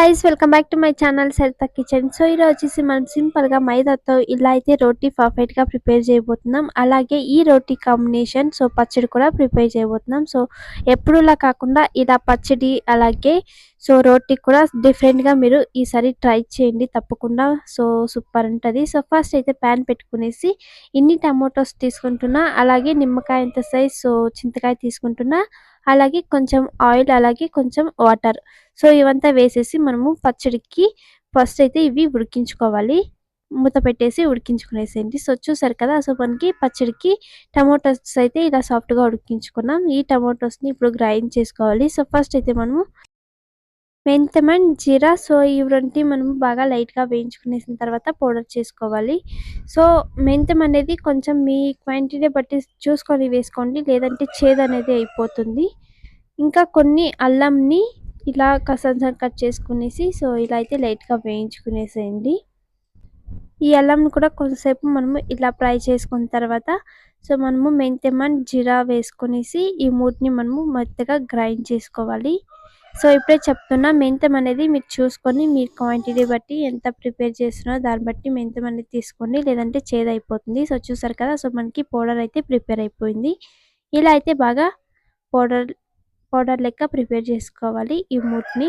Guys welcome back to my channel Saritha kitchen so ఈరోజు వచ్చేసి మనం సింపుల్గా మైదాతో ఇలా అయితే రోటీ పర్ఫెక్ట్గా ప్రిపేర్ చేయబోతున్నాం. అలాగే ఈ రోటీ కాంబినేషన్ సో పచ్చడి కూడా ప్రిపేర్ చేయబోతున్నాం. సో ఎప్పుడులా కాకుండా ఇలా పచ్చడి అలాగే సో రోటీ కూడా డిఫరెంట్గా మీరు ఈసారి ట్రై చేయండి తప్పకుండా. సో సూపర్ ఉంటుంది. సో ఫస్ట్ అయితే ప్యాన్ పెట్టుకునేసి ఇన్ని టమాటోస్ తీసుకుంటున్నా అలాగే నిమ్మకాయ ఎంత సైజ్ సో చింతకాయ తీసుకుంటున్నా అలాగే కొంచెం ఆయిల్ అలాగే కొంచెం వాటర్. సో ఇవంతా వేసేసి మనము పచ్చడికి ఫస్ట్ అయితే ఇవి ఉడికించుకోవాలి. మూత పెట్టేసి ఉడికించుకునేసేయండి. సో చూసారు కదా సో మనకి పచ్చడికి టమాటోస్ అయితే ఇలా సాఫ్ట్గా ఉడికించుకున్నాం. ఈ టమాటోస్ని ఇప్పుడు గ్రైండ్ చేసుకోవాలి. సో ఫస్ట్ అయితే మనము మెంతమన్ జీరా సో ఇవి మనము బాగా లైట్గా వేయించుకునేసిన తర్వాత పౌడర్ చేసుకోవాలి. సో మెంతం అనేది కొంచెం మీ క్వాంటిటీ బట్టి చూసుకొని వేసుకోండి లేదంటే చేదు అనేది అయిపోతుంది. ఇంకా కొన్ని అల్లంని ఇలా కసంసం కట్ చేసుకునేసి సో ఇలా అయితే లైట్గా వేయించుకునేసేయండి. ఈ అల్లంని కూడా కొంతసేపు మనము ఇలా ఫ్రై చేసుకున్న తర్వాత సో మనము మెంతెమన్ జీరా వేసుకునేసి ఈ మూటిని మనము మెత్తగా గ్రైండ్ చేసుకోవాలి. సో ఇప్పుడే చెప్తున్నా మెంతం అనేది మీరు చూసుకొని మీ క్వాంటిటీ బట్టి ఎంత ప్రిపేర్ చేస్తున్నారో దాన్ని బట్టి మెంతం అనేది తీసుకోండి. లేదంటే చేదు అయిపోతుంది సో చూసారు కదా సో మనకి పౌడర్ అయితే ప్రిపేర్ అయిపోయింది. ఇలా అయితే బాగా పౌడర్ పౌడర్ లెక్క ప్రిపేర్ చేసుకోవాలి ఈ మూట్ని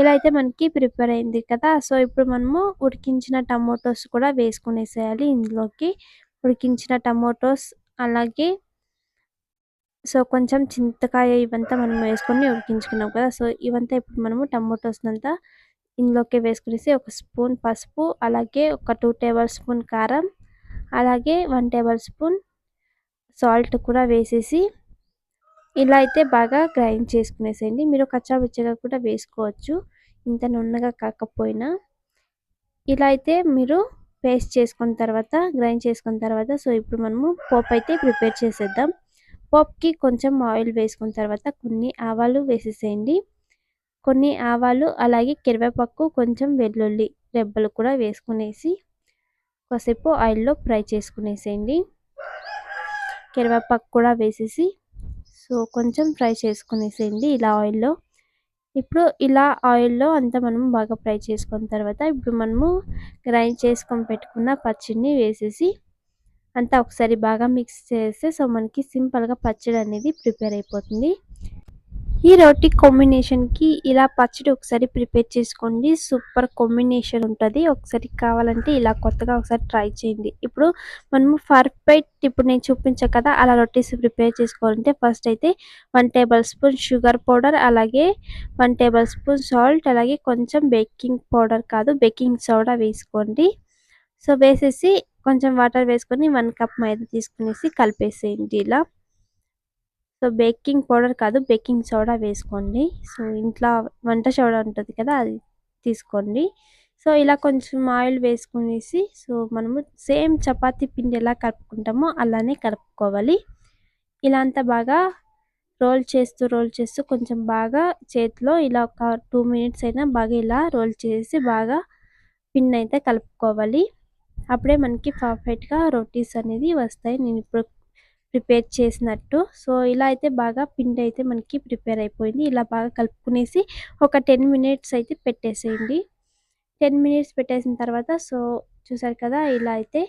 ఇలా అయితే మనకి ప్రిపేర్ అయింది కదా. సో ఇప్పుడు మనము ఉడికించిన టమోటోస్ కూడా వేసుకునేసేయాలి ఇందులోకి. ఉడికించిన టమోటోస్ అలాగే సో కొంచెం చింతకాయ ఇవంతా మనం వేసుకొని ఉడికించుకున్నాం కదా సో ఇవంతా ఇప్పుడు మనము టమోటోస్నంతా ఇందులోకి వేసుకునేసి ఒక స్పూన్ పసుపు అలాగే ఒక టూ టేబుల్ స్పూన్ కారం అలాగే వన్ టేబుల్ స్పూన్ సాల్ట్ కూడా వేసేసి ఇలా అయితే బాగా గ్రైండ్ చేసుకునేసేయండి. మీరు కచ్చా విచ్చగా కూడా వేసుకోవచ్చు. ఇంత నున్నగా కాకపోయినా. ఇలా అయితే మీరు పేస్ట్ చేసుకున్న తర్వాత గ్రైండ్ చేసుకున్న తర్వాత సో ఇప్పుడు మనము పోప్ అయితే ప్రిపేర్ చేసేద్దాం. పోప్కి కొంచెం ఆయిల్ వేసుకున్న తర్వాత కొన్ని ఆవాలు వేసేసేయండి. కొన్ని ఆవాలు అలాగే కిరవేపాకు కొంచెం వెల్లుల్లి రెబ్బలు కూడా వేసుకునేసి కాసేపు ఆయిల్లో ఫ్రై చేసుకునేసేయండి. కరివేపాకు కూడా వేసేసి సో కొంచెం ఫ్రై చేసుకునేసేయండి ఇలా ఆయిల్లో. ఇప్పుడు ఇలా ఆయిల్లో అంతా మనం బాగా ఫ్రై చేసుకున్న తర్వాత ఇప్పుడు మనము గ్రైండ్ చేసుకొని పెట్టుకున్న పచ్చడిని వేసేసి అంతా ఒకసారి బాగా మిక్స్ చేస్తే సో మనకి సింపుల్గా పచ్చడి అనేది ప్రిపేర్ అయిపోతుంది. ఈ రోటీ కాంబినేషన్కి ఇలా పచ్చడి ఒకసారి ప్రిపేర్ చేసుకోండి. సూపర్ కాంబినేషన్ ఉంటుంది. ఒకసారి కావాలంటే ఇలా కొత్తగా ఒకసారి ట్రై చేయండి. ఇప్పుడు మనము పర్ఫెక్ట్ ఇప్పుడు నేను చూపించా కదా అలా రొటీస్ ప్రిపేర్ చేసుకోవాలంటే ఫస్ట్ అయితే one tablespoon sugar powder అలాగే వన్ టేబుల్ స్పూన్ సాల్ట్ అలాగే కొంచెం బేకింగ్ పౌడర్ కాదు బేకింగ్ సోడా వేసుకోండి. సో వేసేసి కొంచెం వాటర్ వేసుకొని వన్ కప్ మైదా తీసుకునేసి కలిపేసేయండి ఇలా. సో బేకింగ్ పౌడర్ కాదు బేకింగ్ సోడా వేసుకోండి. సో ఇంట్లో వంట సోడా ఉంటుంది కదా అది తీసుకోండి. సో ఇలా కొంచెం ఆయిల్ వేసుకునేసి సో మనము సేమ్ చపాతీ పిండి ఎలా కలుపుకుంటామో అలానే కలుపుకోవాలి. ఇలా అంతా బాగా రోల్ చేస్తూ రోల్ చేస్తూ కొంచెం బాగా చేతిలో ఇలా ఒక టూ మినిట్స్ అయినా బాగా ఇలా రోల్ చేసి బాగా పిండి అయితే కలుపుకోవాలి. అప్పుడే మనకి పర్ఫెక్ట్గా రోటీస్ అనేది వస్తాయి. నేను ఇప్పుడు ప్రిపేర్ చేసినట్టు. సో ఇలా అయితే బాగా పిండి అయితే మనకి ప్రిపేర్ అయిపోయింది. ఇలా బాగా కలుపుకునేసి ఒక టెన్ మినిట్స్ అయితే పెట్టేసేయండి. టెన్ మినిట్స్ పెట్టేసిన తర్వాత సో చూసారు కదా ఇలా అయితే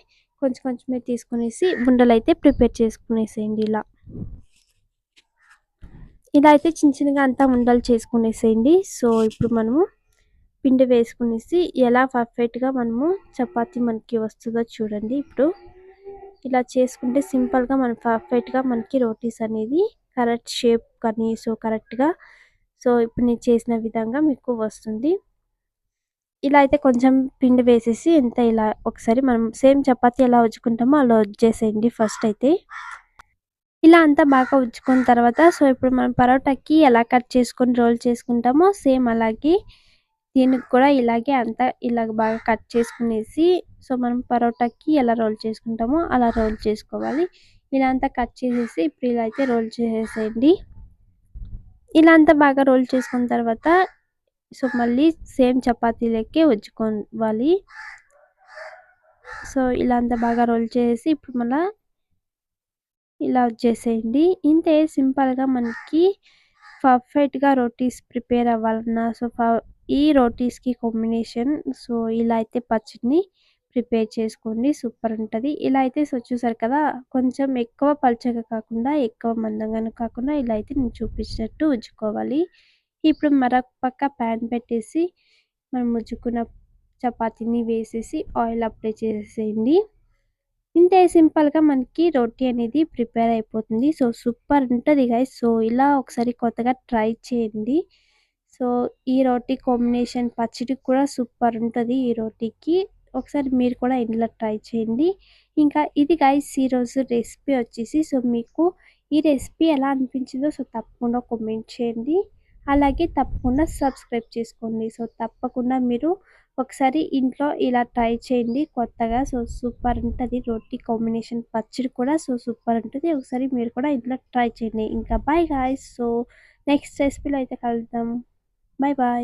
కొంచెం కొంచెమే తీసుకునేసి ఉండలు అయితే ప్రిపేర్ చేసుకునేసేయండి ఇలా. ఇలా అయితే చిన్న చిన్నగా అంతా ఉండలు చేసుకునేసేయండి. సో ఇప్పుడు మనము పిండి వేసుకునేసి ఎలా పర్ఫెక్ట్గా మనము చపాతి మనకి వస్తుందో చూడండి. ఇప్పుడు ఇలా చేసుకుంటే సింపుల్గా మన పర్ఫెక్ట్గా మనకి రోటీస్ అనేది కరెక్ట్ షేప్ కానీ సో కరెక్ట్గా సో ఇప్పుడు నేను చేసిన విధంగా మీకు వస్తుంది. ఇలా అయితే కొంచెం పిండి వేసేసి ఎంత ఇలా ఒకసారి మనం సేమ్ చపాతి ఎలా ఉజ్జుకుంటామో అలా వచ్చేసేయండి ఫస్ట్ అయితే. ఇలా అంతా బాగా ఉజ్జుకున్న తర్వాత సో ఇప్పుడు మనం పరోటాకి ఎలా కట్ చేసుకొని రోల్ చేసుకుంటామో సేమ్ అలాగే దీనికి కూడా ఇలాగే అంతా ఇలాగ బాగా కట్ చేసుకునేసి సో మనం పరోటాకి ఎలా రోల్ చేసుకుంటామో అలా రోల్ చేసుకోవాలి. ఇలా అంతా కట్ చేసేసి ఇప్పుడు ఇలా అయితే రోల్ చేసేసేయండి ఇలా అంతా బాగా రోల్ చేసుకున్న తర్వాత సో మళ్ళీ సేమ్ చపాతీలకే వచ్చుకోవాలి సో ఇలా అంతా బాగా రోల్ చేసి ఇప్పుడు మళ్ళీ ఇలా వచ్చేసేయండి ఇంతే సింపుల్గా మనకి పర్ఫెక్ట్గా రోటీస్ ప్రిపేర్ అవ్వాలన్నా సో ఈ రోటీస్‌కి కాంబినేషన్ సో, ఇలా అయితే పచ్చడిని ప్రిపేర్ చేసుకోండి. సూపర్ ఉంటుంది ఇలా అయితే సో, చూసారు కదా! కొంచెం ఎక్కువ పల్చగా కాకుండా, ఎక్కువ మందంగాను కాకుండా ఇలా అయితే నేను చూపించినట్టు ఉజ్జుకోవాలి ఇప్పుడు మరొక పక్క ప్యాన్ పెట్టేసి మనం ఉజ్జుకున్న చపాతీని వేసేసి ఆయిల్ అప్లై చేసేయండి ఇంతే సింపుల్‌గా మనకి రోటీ అనేది ప్రిపేర్ అయిపోతుంది. సో, సూపర్ ఉంటుంది గైస్. సో, ఇలా ఒకసారి కొత్తగా ట్రై చేయండి. సో, ఈ రోటీ కాంబినేషన్ పచ్చడి కూడా సూపర్ ఉంటుంది ఈ రోటీకి. ఒకసారి మీరు కూడా ఇంట్లో ట్రై చేయండి. ఇంకా ఇది గైస్ ఈరోజు రెసిపీ వచ్చేసి సో, మీకు ఈ రెసిపీ ఎలా అనిపించిందో సో, తప్పకుండా కామెంట్ చేయండి. అలాగే తప్పకుండా సబ్స్క్రైబ్ చేసుకోండి. సో, తప్పకుండా మీరు ఒకసారి ఇంట్లో ఇలా ట్రై చేయండి కొత్తగా. సో, సూపర్ ఉంటుంది రోటీ కాంబినేషన్ పచ్చడి కూడా సో, సూపర్ ఉంటుంది ఒకసారి మీరు కూడా ఇంట్లో ట్రై చేయండి. ఇంకా బాయ్ గైస్. సో, నెక్స్ట్ రెసిపీలో అయితే కలుద్దాం. Bye bye.